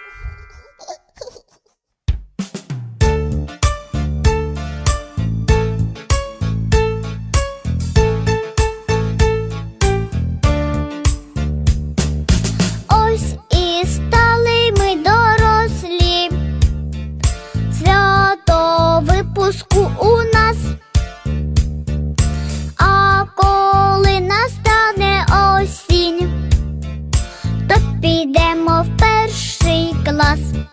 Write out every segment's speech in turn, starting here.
Yes. Перший.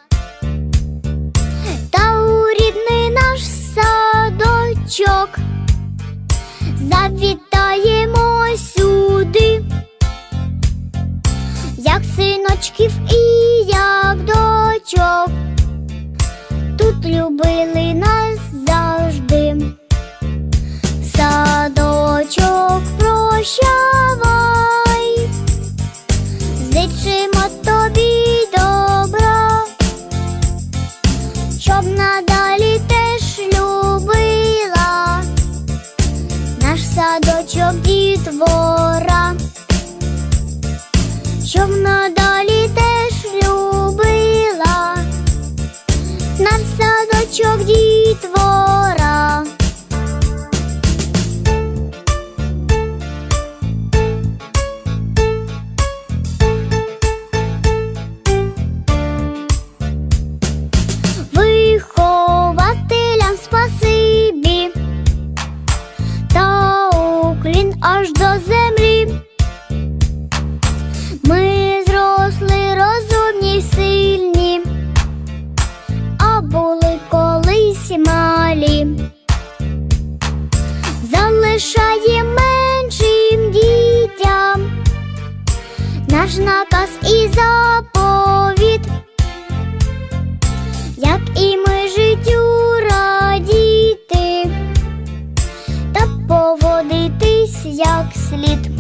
Та у рідний наш садочок завітаємо сюди як синочків і як дочок. Тут любили нас Залишає меншим дітям наш наказ і заповіт, як і ми життю радіти та поводитись як слід.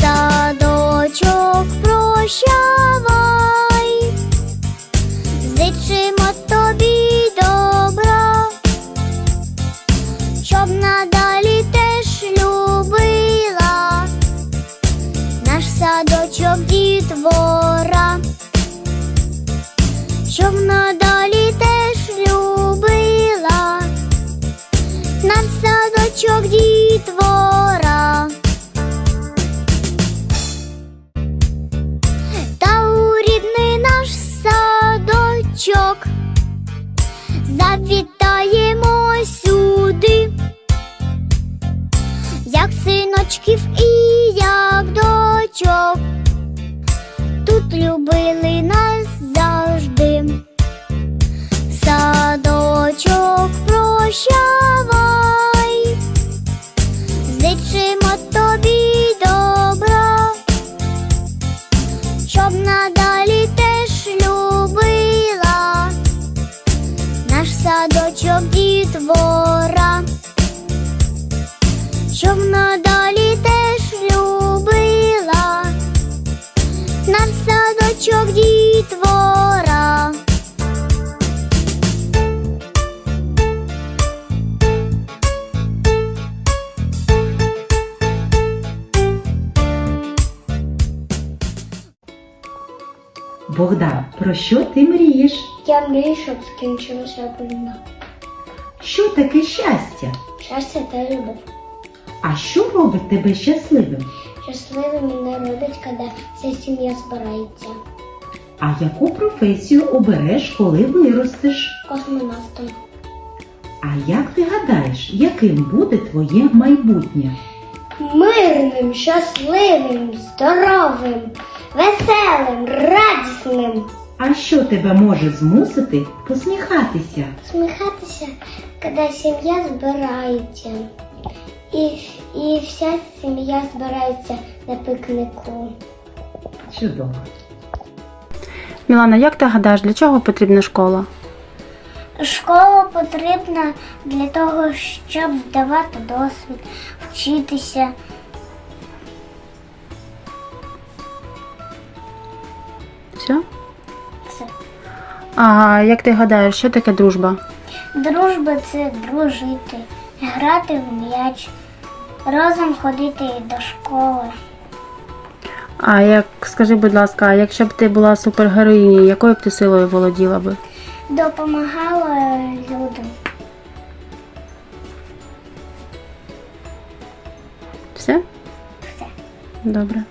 Садочок прощавай, садочок дітвора, щоб надалі теж любила наш садочок дітвора. та у рідний наш садочок завітаємо сюди, як синочків і як дочок. Тут любили нас завжди. Садочок прощавай, зичимо тобі добра. Щоб надалі теж любила. Наш садочок дітвора, щоб надалі Богдан, про що ти мрієш? Я мрію, щоб скінчилася війна. Що таке щастя? Щастя та любов. А що робить тебе щасливим? Щасливим мене робить, коли вся сім'я збирається. А яку професію обереш, коли виростеш? Космонавтом. А як ти гадаєш, яким буде твоє майбутнє? Мирним, щасливим, здоровим, веселим, радісним. А що тебе може змусити посміхатися? Сміхатися, коли сім'я збирається. І, і вся сім'я збирається на пикнику. Чудово. Мілана, як ти гадаєш, для чого потрібна школа? Школа потрібна для того, щоб здавати досвід, вчитися. А як ти гадаєш, що таке дружба? Дружба це дружити, грати в м'яч, разом ходити до школи. А як скажи, будь ласка, а якщо б ти була супергероїнею, якою б ти силою володіла би? Допомагала людям. Все? Все. Добре.